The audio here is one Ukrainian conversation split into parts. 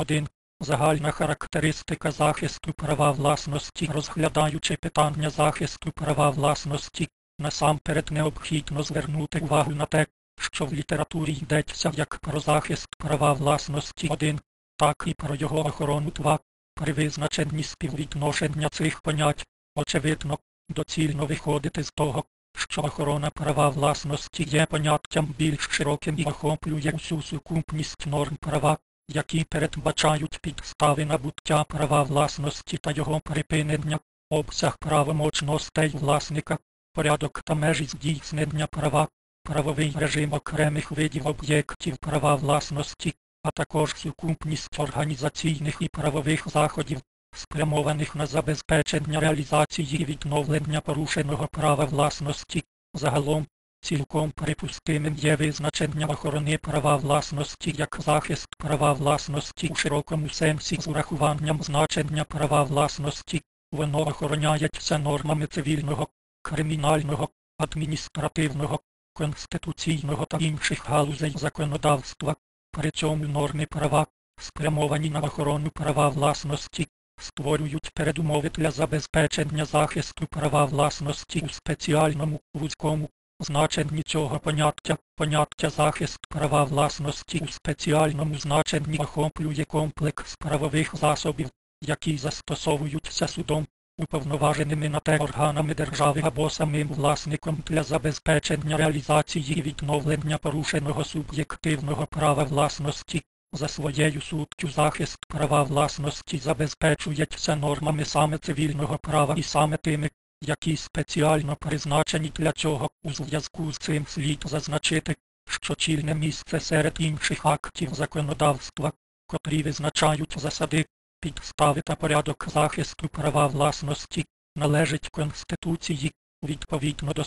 1. Загальна характеристика захисту права власності, розглядаючи питання захисту права власності, насамперед необхідно звернути увагу на те, що в літературі йдеться як про захист права власності 1, так і про його охорону 2. При визначенні співвідношення цих понять, очевидно, доцільно виходити з того, що охорона права власності є поняттям більш широким і охоплює усю сукупність норм права, які передбачають підстави набуття права власності та його припинення, обсяг правомочностей власника, порядок та межі здійснення права, правовий режим окремих видів об'єктів права власності, а також сукупність організаційних і правових заходів, спрямованих на забезпечення реалізації і відновлення порушеного права власності. Загалом, цілком припустимим є визначення охорони права власності як захист права власності у широкому сенсі з урахуванням значення права власності. Воно охороняється нормами цивільного, кримінального, адміністративного, конституційного та інших галузей законодавства. При цьому норми права, спрямовані на охорону права власності, створюють передумови для забезпечення захисту права власності у спеціальному вузькому значенні цього поняття. Поняття захист права власності у спеціальному значенні охоплює комплекс правових засобів, які застосовуються судом, уповноваженими на те органами держави або самим власником для забезпечення реалізації і відновлення порушеного суб'єктивного права власності. За своєю суттю захист права власності забезпечується нормами саме цивільного права і саме тими, які спеціально призначені для цього. У зв'язку з цим слід зазначити, що чільне місце серед інших актів законодавства, котрі визначають засади, підстави та порядок захисту права власності, належить Конституції відповідно до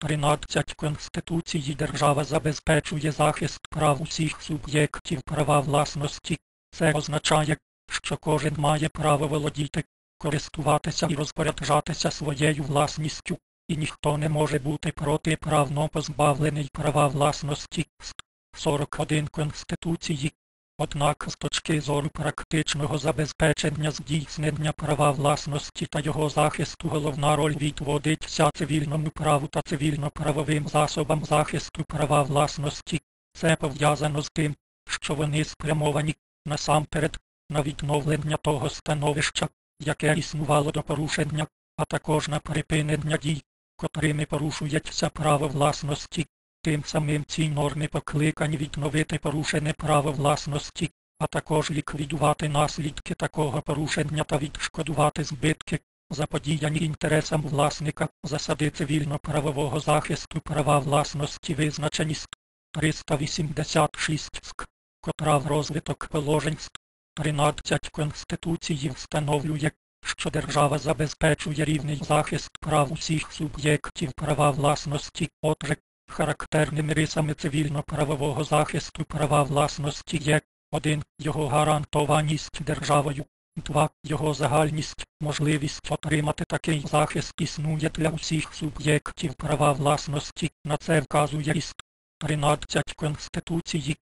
13 Конституції держава забезпечує захист прав усіх суб'єктів права власності. Це означає, що кожен має право володіти, користуватися і розпоряджатися своєю власністю, і ніхто не може бути протиправно позбавлений права власності. 41 Конституції. Однак з точки зору практичного забезпечення здійснення права власності та його захисту головна роль відводиться цивільному праву та цивільно-правовим засобам захисту права власності. Це пов'язано з тим, що вони спрямовані насамперед на відновлення того становища, яке існувало до порушення, а також на припинення дій, котрими порушується право власності. Тим самим ці норми покликані відновити порушене право власності, а також ліквідувати наслідки такого порушення та відшкодувати збитки, заподіяні інтересам власника, засади цивільно-правового захисту права власності визначені з 386 ск, котра в розвиток положень 13 Конституції встановлює, що держава забезпечує рівний захист прав усіх суб'єктів права власності, отже, Характерними рисами цивільно-правового захисту права власності є 1. Його гарантованість державою, 2. Його загальність, можливість отримати такий захист існує для усіх суб'єктів права власності, на це вказує іст 13 Конституції,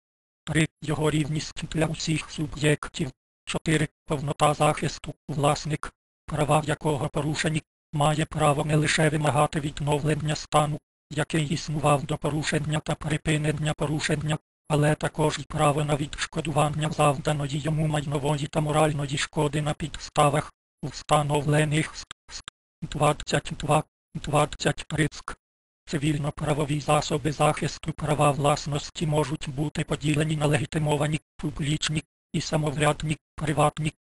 3. Його рівність для усіх суб'єктів, 4. Повнота захисту, власник, права якого порушені, має право не лише вимагати відновлення стану, який існував до порушення та припинення порушення, але також і право на відшкодування завданої йому майнової та моральної шкоди на підставах, встановлених з 22 23 Цивільно-правові засоби захисту права власності можуть бути поділені на легітимовані, публічні і самоврядні, приватні.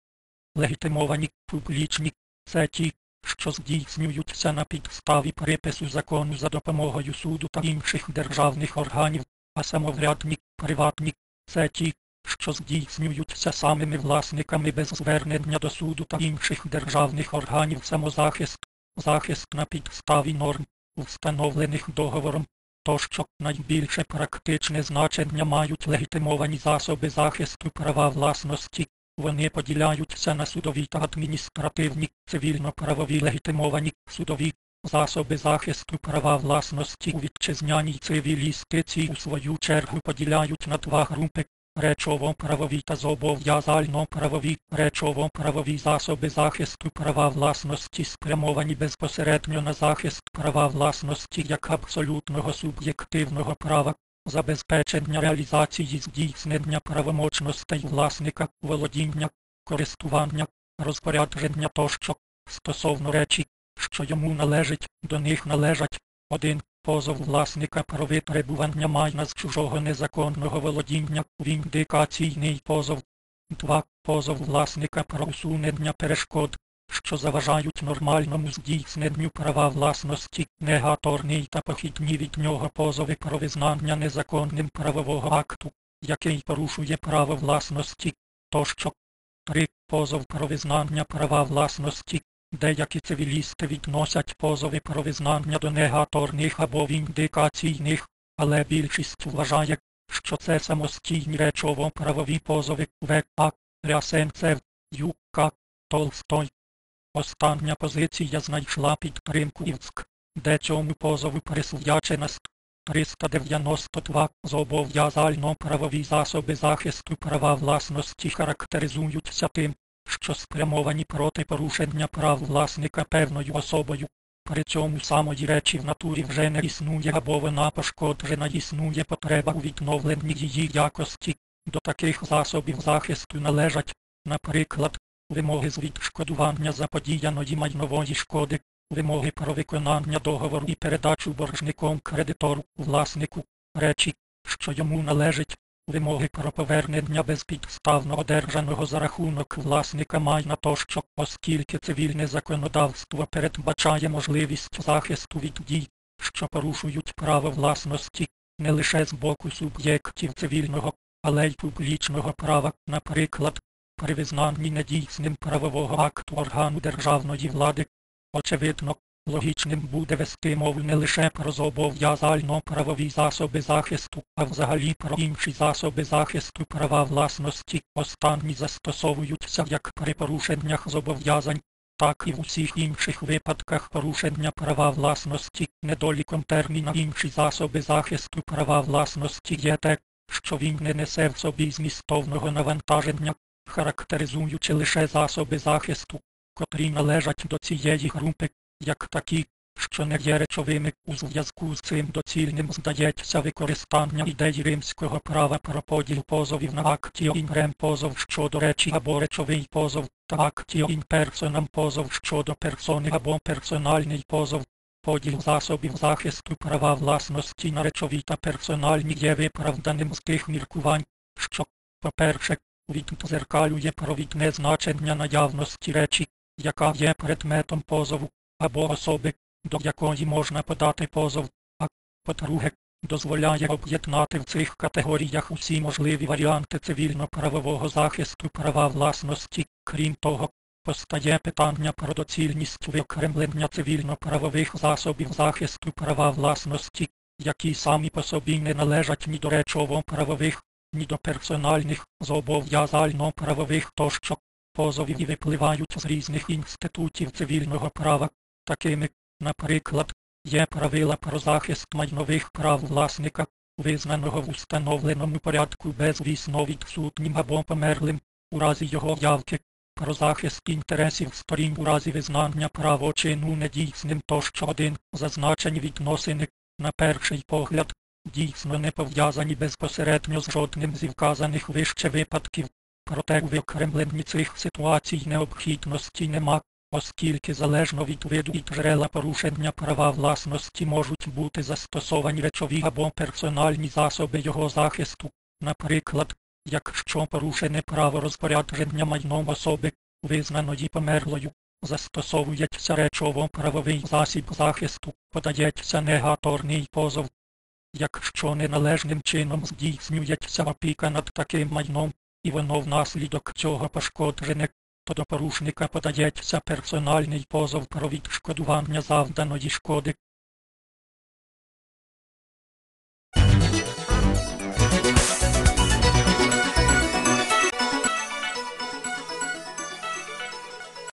Легітимовані, публічні це ті, що здійснюються на підставі припису закону за допомогою суду та інших державних органів, а самоврядні, приватні це ті, що здійснюються самими власниками без звернення до суду та інших державних органів самозахист, захист на підставі норм, встановлених договором, тощо найбільше практичне значення мають легітимовані засоби захисту права власності, вони поділяються на судові та адміністративні, цивільно-правові легітимовані, судові, засоби захисту права власності. У вітчизняній цивілістиці у свою чергу поділяють на два групи речово-правові та зобов'язально-правові, речово-правові засоби захисту права власності спрямовані безпосередньо на захист права власності як абсолютного суб'єктивного права, забезпечення реалізації здійснення правомочностей власника, володіння, користування, розпорядження тощо стосовно речі, що йому належить, до них належать 1. Позов власника про витребування майна з чужого незаконного володіння, віндикаційний позов. 2. Позов власника про усунення перешкод, що заважають нормальному здійсненню права власності, негаторний та похідні від нього позови про визнання незаконним правового акту, який порушує право власності, тощо. 3. Позов про визнання права власності, Деякі цивілісти відносять позови про визнання до негаторних або віндикаційних, але більшість вважає, що це самостійні речово-правові позови В.А. Рясенцев, Юка, Толстой. Остання позиція знайшла підтримку Івськ, де цьому позову присвячена 392 зобов'язально правові засоби захисту права власності характеризуються тим, що спрямовані проти порушення прав власника певною особою. При цьому самої речі в натурі вже не існує або вона пошкоджена існує потреба у відновленні її якості. До таких засобів захисту належать, наприклад, вимоги з відшкодування заподіяної майнової шкоди, вимоги про виконання договору і передачу боржником кредитору власнику речі, що йому належить, вимоги про повернення безпідставно одержаного за рахунок власника майна тощо, оскільки цивільне законодавство передбачає можливість захисту від дій, що порушують право власності, не лише з боку суб'єктів цивільного, але й публічного права, наприклад, при визнанні недійсним правового акту органу державної влади. Очевидно, Логічним буде вести мову не лише про зобов'язально правові засоби захисту, а взагалі про інші засоби захисту права власності. Останні застосовуються як при порушеннях зобов'язань, так і в усіх інших випадках порушення права власності. Недоліком терміна інші засоби захисту права власності є те, що він не несе в собі змістовного навантаження, характеризуючи лише засоби захисту, котрі належать до цієї групи як такі, що не є речовими у зв'язку з цим доцільним здається використання ідеї римського права про поділ позовів на актіо інрем позов щодо речі або речовий позов, та актіо інперсонам позов щодо персони або персональний позов. Поділ засобів захисту права власності на речові та персональні є виправданим з тих міркувань, що, по-перше, віддзеркалює провідне значення наявності речі, яка є предметом позову, або особи, до якої можна подати позов, а по-друге, дозволяє об'єднати в цих категоріях усі можливі варіанти цивільно-правового захисту права власності, крім того, постає питання про доцільність виокремлення цивільно-правових засобів захисту права власності, які самі по собі не належать ні до речово-правових, ні до персональних, зобов'язально-правових тощо. Позовів і випливають з різних інститутів цивільного права, Такими, наприклад, є правила про захист майнових прав власника, визнаного в установленому порядку безвісно відсутнім або померлим, у разі його явки, про захист інтересів сторін у разі визнання правочину недійсним тощо один зазначені відносини, на перший погляд, дійсно не пов'язані безпосередньо з жодним зі вказаних вище випадків, проте у виокремленні цих ситуацій необхідності нема оскільки залежно від виду і джерела порушення права власності можуть бути застосовані речові або персональні засоби його захисту, наприклад, якщо порушене право розпорядження майном особи, визнаної померлою, застосовується речово-правовий засіб захисту, подається негаторний позов. Якщо неналежним чином здійснюється опіка над таким майном, і воно внаслідок цього пошкоджене, до порушника подається персональний позов про відшкодування завданої шкоди,